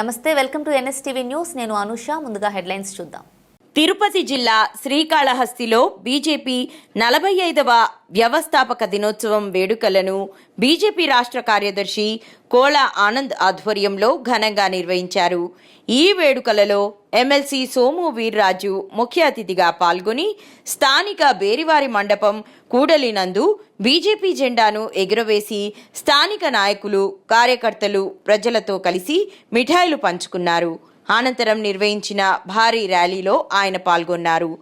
నమస్తే welcome to NSTV news. నేను అనుష ముందుగా హెడ్లైన్స్ చూద్దాం. తిరుపతి జిల్లా శ్రీకాళహస్తిలో బీజేపీ నలభై ఐదవ వ్యవస్థాపక దినోత్సవం వేడుకలను బీజేపీ రాష్ట్ర కార్యదర్శి కోల ఆనంద్ ఆధ్వర్యంలో ఘనంగా నిర్వహించారు. ఈ వేడుకలలో ఎమ్మెల్సీ సోము వీర్రాజు ముఖ్య అతిథిగా పాల్గొని స్థానిక బేరివారి మండపం కూడలినందు బీజేపీ జెండాను ఎగురవేసి స్థానిక నాయకులు కార్యకర్తలు ప్రజలతో కలిసి మిఠాయిలు పంచుకున్నారు. అనంతరం నిర్వహించిన భారీ ర్యాలీలో ఆయన పాల్గొన్నారు.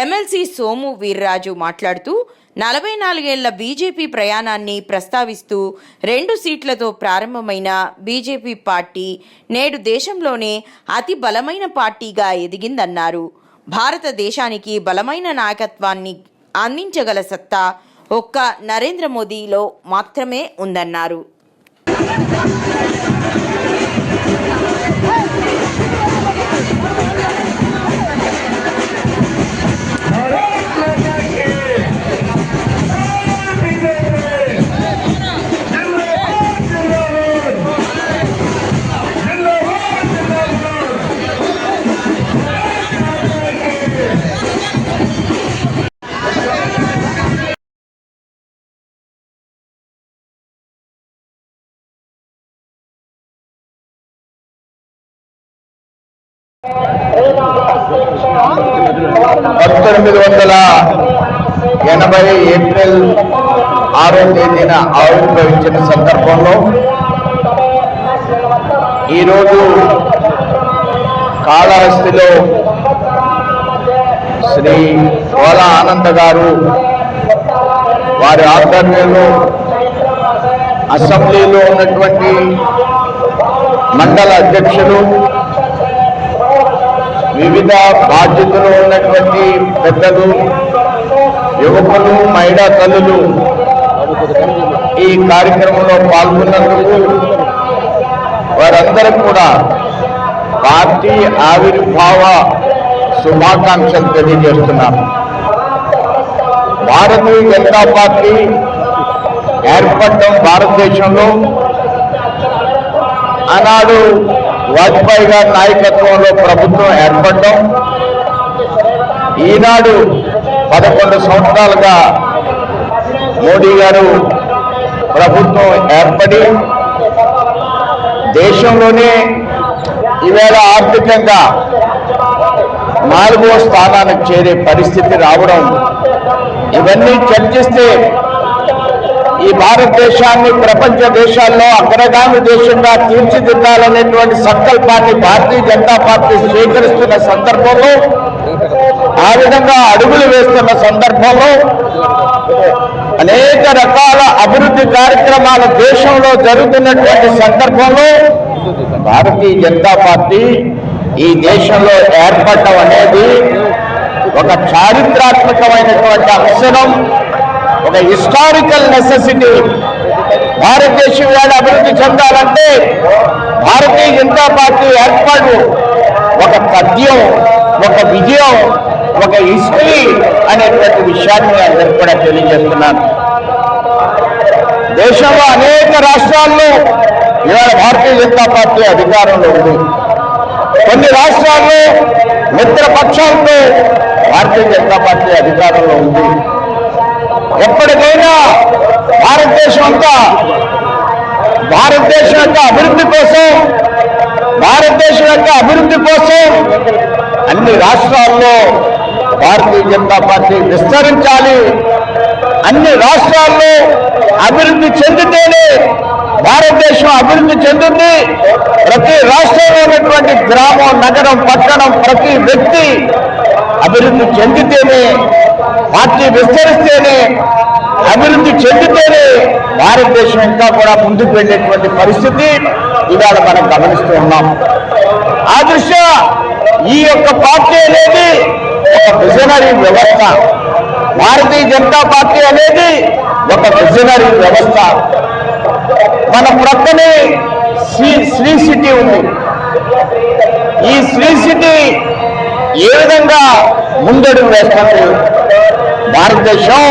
ఎమ్మెల్సీ సోము వీర్రాజు మాట్లాడుతూ నలభై నాలుగేళ్ళ బీజేపీ ప్రయాణాన్ని ప్రస్తావిస్తూ రెండు సీట్లతో ప్రారంభమైన బీజేపీ పార్టీ నేడు దేశంలోనే అతి బలమైన పార్టీగా ఎదిగిందన్నారు. భారతదేశానికి బలమైన నాయకత్వాన్ని అందించగల సత్తా ఒక్క నరేంద్ర మోదీలో మాత్రమే ఉందన్నారు. పంతొమ్మిది వందల ఎనభై ఏప్రిల్ ఆరో తేదీన ఆవిర్భవించిన సందర్భంలో ఈరోజు కాళహస్తిలో శ్రీ కోల ఆనంద గారు వారి ఆధ్వర్యంలో అసెంబ్లీలో ఉన్నటువంటి మండల అధ్యక్షులు వివిధ బాధ్యతలు ఉన్నటువంటి పెద్దలు యువకులు మహిళా తల్లులు ఈ కార్యక్రమంలో పాల్గొన్నందుకు వారందరూ కూడా పార్టీ ఆవిర్భావ శుభాకాంక్షలు తెలియజేస్తున్నారు భారతీయ జనతా పార్టీ ఏర్పడటం భారతదేశంలో ఆనాడు వాజ్పేయి గారి నాయకత్వంలో ప్రభుత్వం ఏర్పడడం ఈనాడు పదకొండు సంవత్సరాలుగా మోడీ గారు ప్రభుత్వం ఏర్పడి దేశంలోనే ఈవేళ ఆర్థికంగా నాలుగో స్థానానికి చేరే పరిస్థితి రావడం ఇవన్నీ చర్చిస్తే ఈ భారతదేశాన్ని ప్రపంచ దేశాల్లో అగ్రగామి దేశంగా తీర్చిదిద్దాలనేటువంటి సంకల్పాన్ని భారతీయ జనతా పార్టీ స్వీకరిస్తున్న సందర్భంలో ఆ విధంగా అడుగులు వేస్తున్న సందర్భంలో అనేక రకాల అభివృద్ధి కార్యక్రమాలు దేశంలో జరుగుతున్నటువంటి సందర్భంలో భారతీయ జనతా పార్టీ ఈ దేశంలో ఏర్పడటం అనేది ఒక చారిత్రాత్మకమైనటువంటి అంశం ఒక హిస్టారికల్ నెసెసిటీ భారతదేశం వేళ అభివృద్ధి చెందాలంటే భారతీయ జనతా పార్టీ ఏర్పాటు ఒక పద్యం ఒక విజయం ఒక హిస్టరీ అనేటువంటి విషయాన్ని నేను అందరికీ కూడా తెలియజేస్తున్నాను. దేశంలో అనేక రాష్ట్రాల్లో ఇవాళ భారతీయ జనతా పార్టీ అధికారంలో ఉంది. కొన్ని రాష్ట్రాల్లో మిత్రపక్షాలతో భారతీయ జనతా పార్టీ అధికారంలో ఉంది. ఎప్పటికైనా భారతదేశం అంతా భారతదేశం యొక్క అభివృద్ధి కోసం భారతదేశం యొక్క అభివృద్ధి కోసం అన్ని రాష్ట్రాల్లో భారతీయ జనతా పార్టీ విస్తరించాలి. అన్ని రాష్ట్రాల్లో అభివృద్ధి చెందితేనే భారతదేశం అభివృద్ధి చెందుతుంది ప్రతి రాష్ట్రంలో ఉన్నటువంటి గ్రామం నగరం పట్టణం ప్రతి వ్యక్తి అభివృద్ధి చెందితేనే పార్టీ విస్తరిస్తేనే అభివృద్ధి చెందితేనే భారతదేశం ఇంకా కూడా ముందుకు వెళ్ళేటువంటి పరిస్థితి ఇవాళ మనం గమనిస్తూ ఉన్నాం. ఆ దృష్ట్యా ఈ యొక్క పార్టీ అనేది ఒక విజనరీ వ్యవస్థ. భారతీయ జనతా పార్టీ అనేది ఒక విజనరీ వ్యవస్థ. మన ప్రక్కనే శ్రీ శ్రీ సిటీ ఉంది. ఈ శ్రీ సిటీ ఏ విధంగా ముందడుగు వేస్తుంది? భారతదేశం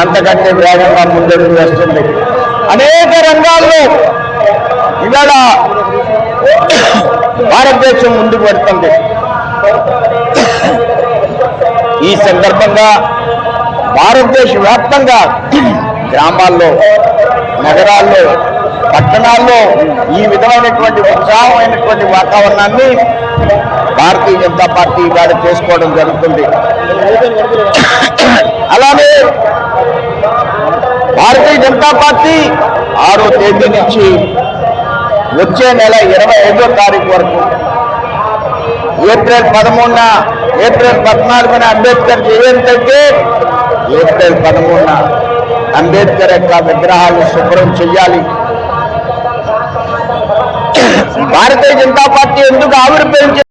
అంతకంటే వేగంగా ముందడుగు వేస్తుంది. అనేక రంగాల్లో ఇవాళ భారతదేశం ముందుకు పెడుతుంది ఈ సందర్భంగా భారతదేశ వ్యాప్తంగా గ్రామాల్లో నగరాల్లో పట్టణాల్లో ఈ విధమైనటువంటి ఉత్సాహమైనటువంటి వాతావరణాన్ని భారతీయ జనతా పార్టీ గారు చేసుకోవడం జరుగుతుంది. అలానే భారతీయ జనతా పార్టీ ఆరో తేదీ నుంచి వచ్చే నెల ఇరవై ఐదో తారీఖు వరకు ఏప్రిల్ పదమూడున ఏప్రిల్ పద్నాలుగున అంబేద్కర్ జయంతి అయితే ఏప్రిల్ పదమూడున అంబేద్కర్ యొక్క విగ్రహాలు శుభ్రం చెయ్యాలి. భారతీయ జనతా పార్టీ ఎందుకు ఆవిర్భవించింది